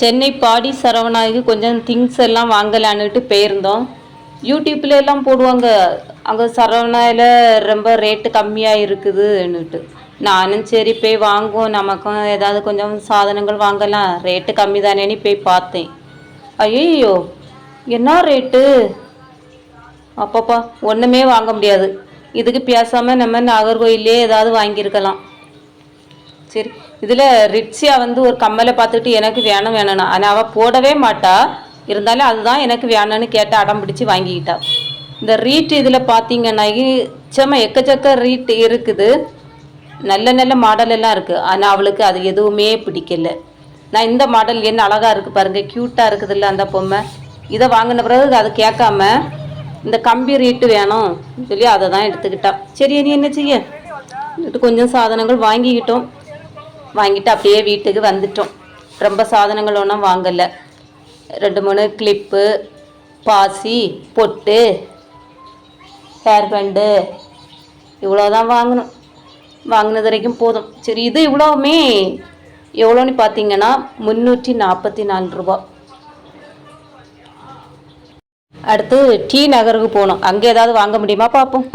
சென்னை பாடி சரவணாவுக்கு கொஞ்சம் திங்ஸ் எல்லாம் வாங்கலான்னுட்டு போயிருந்தோம். யூடியூப்ல எல்லாம் போடுவாங்க. அங்கே சரவணாவில் ரொம்ப ரேட்டு கம்மியாக இருக்குதுன்னுட்டு. நானும் சரி போய் வாங்குவோம். நமக்கும் ஏதாவது கொஞ்சம் சாதனங்கள் வாங்கலாம். ரேட்டு கம்மி தானேன்னு போய் பார்த்தேன். ஐயோ என்ன ரேட்டு அப்பப்பா ஒன்றுமே வாங்க முடியாது. இதுக்கு பேசாமல் நம்ம நாகர்கோயிலே ஏதாவது வாங்கியிருக்கலாம். சரி இதில் ரிட்ஸியா வந்து ஒரு கம்மலை பார்த்துட்டு எனக்கு வேணும் வேணும்னா. ஆனால் அவள் போடவே மாட்டா. இருந்தாலும் அதுதான் எனக்கு வேணும்னு கேட்டு அடம் பிடிச்சி வாங்கிக்கிட்டா. இந்த ரீட் இதில் பார்த்தீங்கன்னா செம்ம எக்கச்சக்க ரீட் இருக்குது. நல்ல நல்ல மாடல் எல்லாம் இருக்குது ஆனால் அவளுக்கு அது எதுவுமே பிடிக்கல. நான் இந்த மாடல் என்ன அழகாக இருக்குது பாருங்கள் க்யூட்டாக இருக்குதுல்ல அந்த பொம்மை. இதை வாங்கின பிறகு அது கேட்காம இந்த கம்பி ரீட்டு வேணும் சொல்லி அதை தான் எடுத்துக்கிட்டான் சரி இனி என்ன செய்ய? கொஞ்சம் சாதனங்கள் வாங்கிக்கிட்டோம். வாங்கிட்டு அப்படியே வீட்டுக்கு வந்துட்டோம். ரொம்ப சாதனங்கள் ஒன்றும் வாங்கலை. ரெண்டு மூணு கிளிப்பு பாசி பொட்டு ஹேர் பேண்டு இவ்வளோதான் வாங்கணும். வாங்கினது வரைக்கும் போதும். சரி இது இவ்வளோவுமே எவ்வளோன்னு பார்த்தீங்கன்னா முந்நூற்றி நாற்பத்தி நாலு ரூபா அடுத்து டி நகருக்கு போகணும். அங்கே ஏதாவது வாங்க முடியுமா? பார்ப்போம்